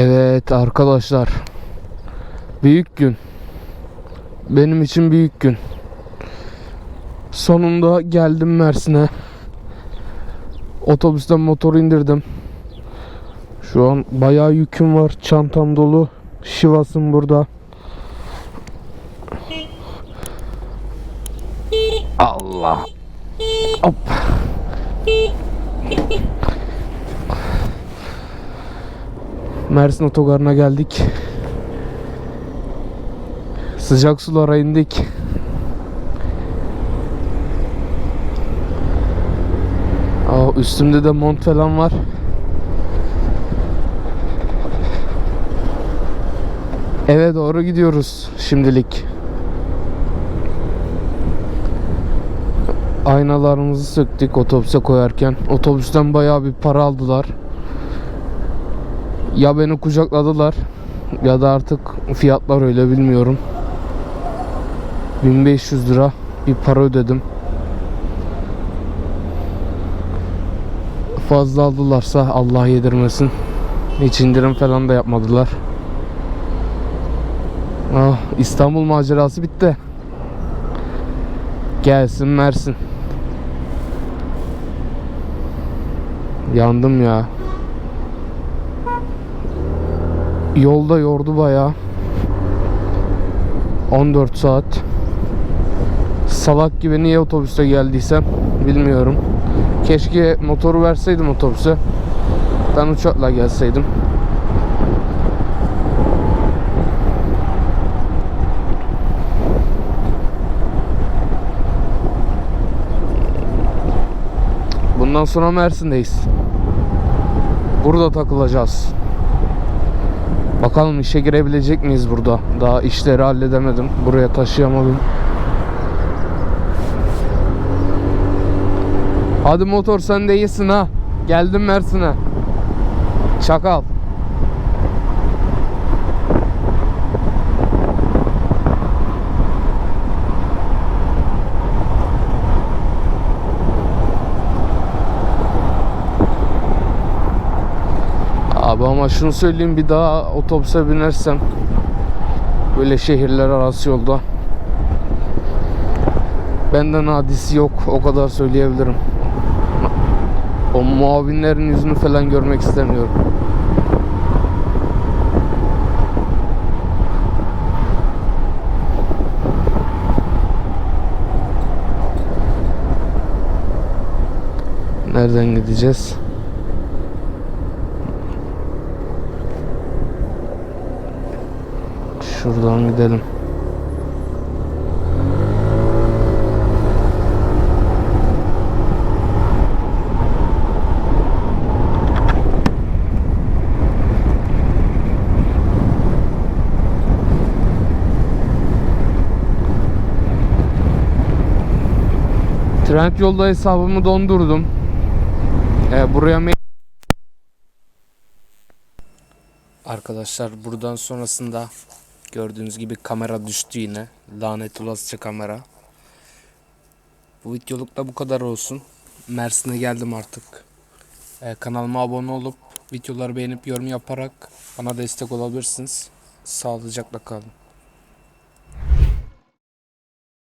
Evet arkadaşlar. Büyük gün. Benim için büyük gün. Sonunda geldim Mersin'e. Otobüsten motoru indirdim. Şu an bayağı yüküm var. Çantam dolu. Şivasım burada. Allah. Hop. Mersin otogarına geldik. Sıcak sulara indik. Aa, üstümde de mont falan var. Eve doğru gidiyoruz şimdilik. Aynalarımızı söktük otobüse koyarken. Otobüsten bayağı bir para aldılar. Ya beni kucakladılar ya da artık fiyatlar öyle bilmiyorum. 1500 lira bir para ödedim. Fazla aldılarsa Allah yedirmesin. Hiç indirim falan da yapmadılar. Ah, İstanbul macerası bitti. Gelsin Mersin. Yandım ya. Yolda yordu bayağı. 14 saat. Salak gibi niye otobüste geldiysem bilmiyorum. Keşke motoru verseydim otobüse. Ben uçakla gelseydim. Bundan sonra Mersin'deyiz. Burada takılacağız. Bakalım işe girebilecek miyiz burada? Daha işleri halledemedim. Buraya taşıyamadım. Hadi motor sen de iyisin ha. Geldim Mersin'e. Çakal. Abi ama şunu söyleyeyim bir daha otobüse binersem böyle şehirler arası yolda benden hadisi yok o kadar söyleyebilirim. O muavinlerin yüzünü falan görmek istemiyorum. Nereden gideceğiz? Şuradan gidelim. Trend yolda hesabımı dondurdum. Ee, buraya Arkadaşlar buradan sonrasında gördüğünüz gibi kamera düştü yine. Lanet olasıca kamera. Bu videoluk da bu kadar olsun. Mersin'e geldim artık. Ee, kanalıma abone olup videoları beğenip yorum yaparak bana destek olabilirsiniz. Sağlıcakla kalın.